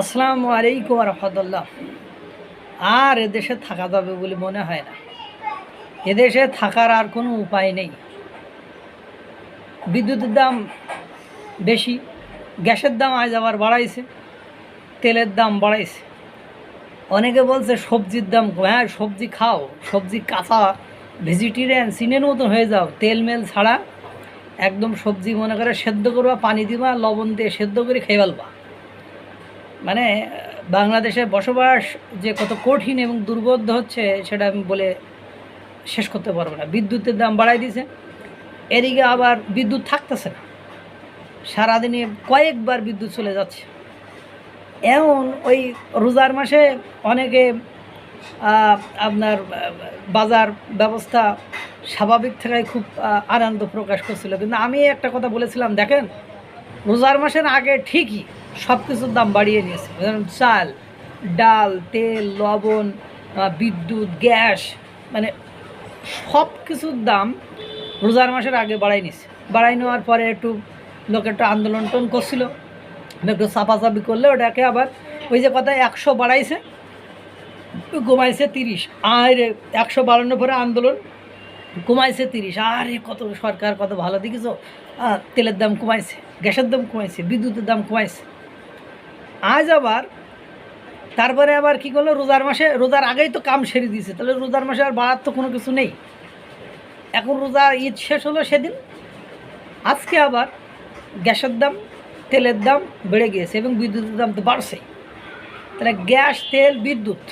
আসসালামু আলাইকুম রহমতুল্লাহ। আর এদেশে থাকা যাবে বলে মনে হয় না। এদেশে থাকার আর কোনো উপায় নেই। বিদ্যুতের দাম বেশি, গ্যাসের দাম আজ আবার বাড়াইছে, তেলের দাম বাড়াইছে। অনেকে বলছে, সবজির দাম হ্যাঁ সবজি খাও, সবজি কাঁচা ভেজিটেরিয়ান সিনের মতো হয়ে যাও। তেল মেল ছাড়া একদম সবজি মনে করে সেদ্ধ করবা, পানি দিবা, লবণ দিয়ে সেদ্ধ করে খেয়ে ফেলবা। মানে বাংলাদেশে বসবাস যে কত কঠিন এবং দুর্বোধ্য হচ্ছে, সেটা আমি বলে শেষ করতে পারব না। বিদ্যুতের দাম বাড়াই দিয়েছে এদিকে আবার বিদ্যুৎ থাকতেছে না। সারাদিনে কয়েকবার বিদ্যুৎ চলে যাচ্ছে। এমন ওই রোজার মাসে অনেকে আপনার বাজার ব্যবস্থা স্বাভাবিক থাকায় খুব আনন্দ প্রকাশ করছিল। কিন্তু আমি একটা কথা বলেছিলাম, দেখেন, রোজার মাসের আগে ঠিকই সব কিছুর দাম বাড়িয়ে নিয়েছে। যেমন চাল ডাল তেল লবণ বিদ্যুৎ গ্যাস মানে সব কিছুর দাম রোজার মাসের আগে বাড়াই নিছে বাড়াই নেওয়ার পরে একটু লোক একটু আন্দোলন টোন করছিল। একটু চাপাচাপি করলে ওটাকে আবার ওই যে কথা একশো বাড়াইছে কমাইছে তিরিশ। আর একশো বাড়ানোর পরে আন্দোলন কমাইছে তিরিশ। আরে কত সরকার কত ভালো আহ, তেলের দাম কমাইছে গ্যাসের দাম কমাইছে বিদ্যুতের দাম কমাইছে। আজ আবার, তারপরে আবার কি করল? রোজার মাসে, রোজার আগেই তো কাম সেরে দিয়েছে। তাহলে রোজার মাসে আর বাড়ার তো কোনো কিছু নেই। এখন রোজা ঈদ শেষ হলো সেদিন। আজকে আবার গ্যাসের দাম, তেলের দাম বেড়ে গিয়েছে এবং বিদ্যুতের দাম তো বাড়ছেই। তাহলে গ্যাস, তেল, বিদ্যুৎ,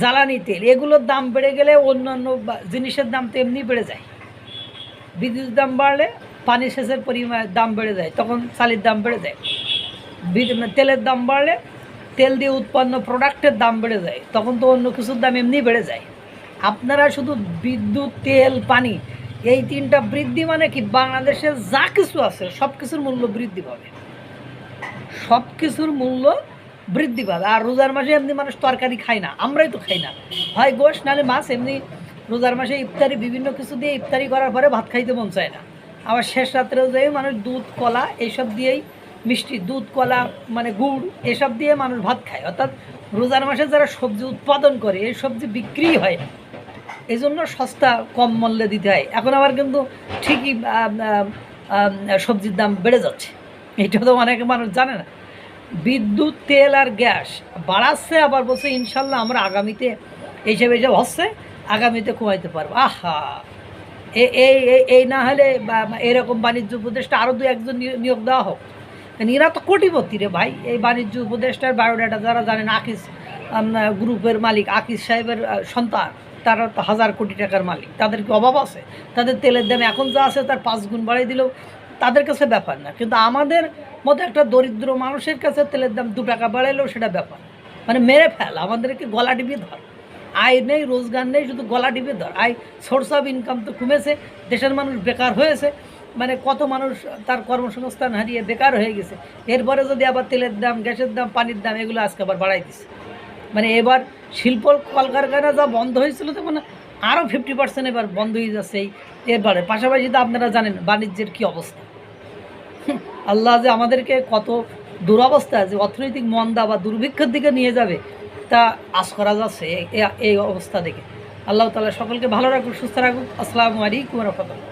জ্বালানি তেল, এগুলোর দাম বেড়ে গেলে অন্যান্য জিনিসের দাম তো এমনি বেড়ে যায়। বিদ্যুতের দাম বাড়লে পানি সেচের পরিমাণ দাম বেড়ে যায়, তখন চালের দাম বেড়ে যায়। তেলের দাম বাড়লে তেল দিয়ে উৎপন্ন প্রোডাক্টের দাম বেড়ে যায়। তখন তো অন্য কিছুর দাম এমনি বেড়ে যায়। আপনারা শুধু বিদ্যুৎ, তেল, পানি, এই তিনটা বৃদ্ধি মানে কি? বাংলাদেশে যা কিছু আছে, সব কিছুর মূল্য বৃদ্ধি পাবে। সব কিছুর মূল্য বৃদ্ধি পাবে। আর রোজার মাসে এমনি মানুষ তরকারি খায় না, আমরাই তো খাই না। হয় গোশ, নাহলে মাছ, এমনি রোজার মাসে ইফতারি, বিভিন্ন কিছু দিয়ে ইফতারি করার পরে ভাত খাইতে মন চায় না। আবার শেষ রাত্রেও যাই মানুষ দুধ, কলা, এইসব দিয়েই মিষ্টি, দুধ, কলা মানে গুড়, এসব দিয়ে মানুষ ভাত খায়। অর্থাৎ রোজার মাসে যারা সবজি উৎপাদন করে এই সবজি বিক্রি হয় না এই জন্য সস্তা কম মূল্যে দিতে হয়। এখন আবার কিন্তু ঠিকই সবজির দাম বেড়ে যাচ্ছে। এটা তো অনেকে মানুষ জানে না। বিদ্যুৎ, তেল আর গ্যাস বাড়াচ্ছে, আবার বলছে, ইনশাল্লাহ আমরা আগামীতে এইসব এইসব হচ্ছে, আগামীতে কমাইতে পারব। আহা! এই এই- না হলে এরকম বাণিজ্য উপদেষ্টা আরও দু একজন নিয়োগ দেওয়া হোক। কারণ এরা তো কোটিপতি রে ভাই। এই বাণিজ্য উপদেষ্টার বায়োডাটা যারা জানেন, আকিস গ্রুপের মালিক, আকিস সাহেবের সন্তান, তারা তো হাজার কোটি টাকার মালিক। তাদের কি অভাব আছে? তাদের তেলের দাম এখন যা আছে তার পাঁচ গুণ বাড়িয়ে দিলেও তাদের কাছে ব্যাপার না। কিন্তু আমাদের মতো একটা দরিদ্র মানুষের কাছে তেলের দাম দু টাকা বাড়াইলেও সেটা ব্যাপার। মানে মেরে ফেল। আমাদেরকে গলা টিপিয়ে ধর। আয় নেই, রোজগার নেই, শুধু গলা টিপে ধর। আয় সোর্স অফ ইনকাম তো কমেছে, দেশের মানুষ বেকার হয়েছে। মানে কত মানুষ তার কর্মসংস্থান হারিয়ে বেকার হয়ে গেছে। এরপরে যদি আবার তেলের দাম, গ্যাসের দাম, পানির দাম এগুলো আজকে আবার বাড়াই দিছে। মানে এবার শিল্প কলকারখানা যা বন্ধ হয়েছিল তখন আরও ফিফটি পার্সেন্ট এবার বন্ধ হয়ে যাচ্ছে এই এরপরে পাশাপাশি তো আপনারা জানেন বাণিজ্যের কী অবস্থা। আল্লাহ যে আমাদেরকে কত দুরবস্থা যে অর্থনৈতিক মন্দা বা দুর্ভিক্ষের দিকে নিয়ে যাবে, তা আশ করা যাচ্ছে এই- অবস্থা দেখে। আল্লাহ তালা সকলকে ভালো রাখুক, সুস্থ রাখুক। আসসালামু আলাইকুম রহমতুল্লাহ।